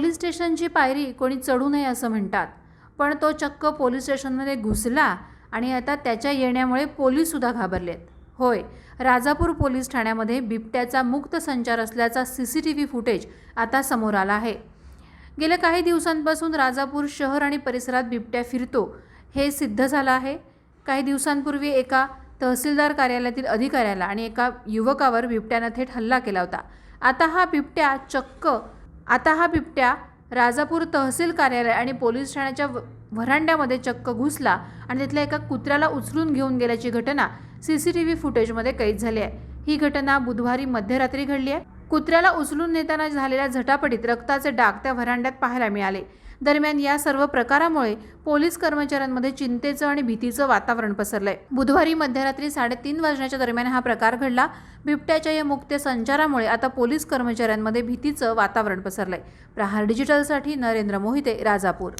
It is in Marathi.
पोलीस स्टेशनची पायरी कोणी चढू नये असं म्हणतात. पण तो चक्क पोलीस स्टेशनमध्ये घुसला आणि आता त्याच्या येण्यामुळे पोलीससुद्धा घाबरलेत. होय राजापूर पोलीस ठाण्यामध्ये बिबट्याचा मुक्त संचार असल्याचा C C T V footage आता समोर आला आहे. गेल्या काही दिवसांपासून राजापूर शहर आणि परिसरात बिबट्या फिरतो. हे सिद्ध झालं आहे. काही दिवसांपूर्वी एका तहसीलदार कार्यालयातील अधिकाऱ्याला आणि एका युवकावर बिबट्यानं थेट हल्ला केला होता. आता हा बिबट्या चक्क आता हा बिबट्या राजापूर तहसील कार्यालय आणि पोलीस ठाण्याच्या व्हरांड्यामध्ये चक्क घुसला आणि तिथल्या एका कुत्र्याला उचलून घेऊन गेल्याची घटना सी सी टी व्ही फुटेजमध्ये कैद झाली आहे. ही घटना बुधवारी मध्यरात्री घडली आहे. कुत्र्याला उचलून नेताना झालेल्या झटापटीत रक्ताचे डाग त्या व्हरांड्यात पाहायला मिळाले. दरम्यान या सर्व प्रकारामुळे पोलीस कर्मचाऱ्यांमध्ये चिंतेचं आणि भीतीचं वातावरण पसरलंय. बुधवारी मध्यरात्री साडेतीन वाजण्याच्या दरम्यान हा प्रकार घडला. बिबट्याच्या या मुक्त संचारामुळे आता पोलीस कर्मचाऱ्यांमध्ये भीतीचं वातावरण पसरलंय. प्रहार डिजिटलसाठी नरेंद्र मोहिते राजापूर.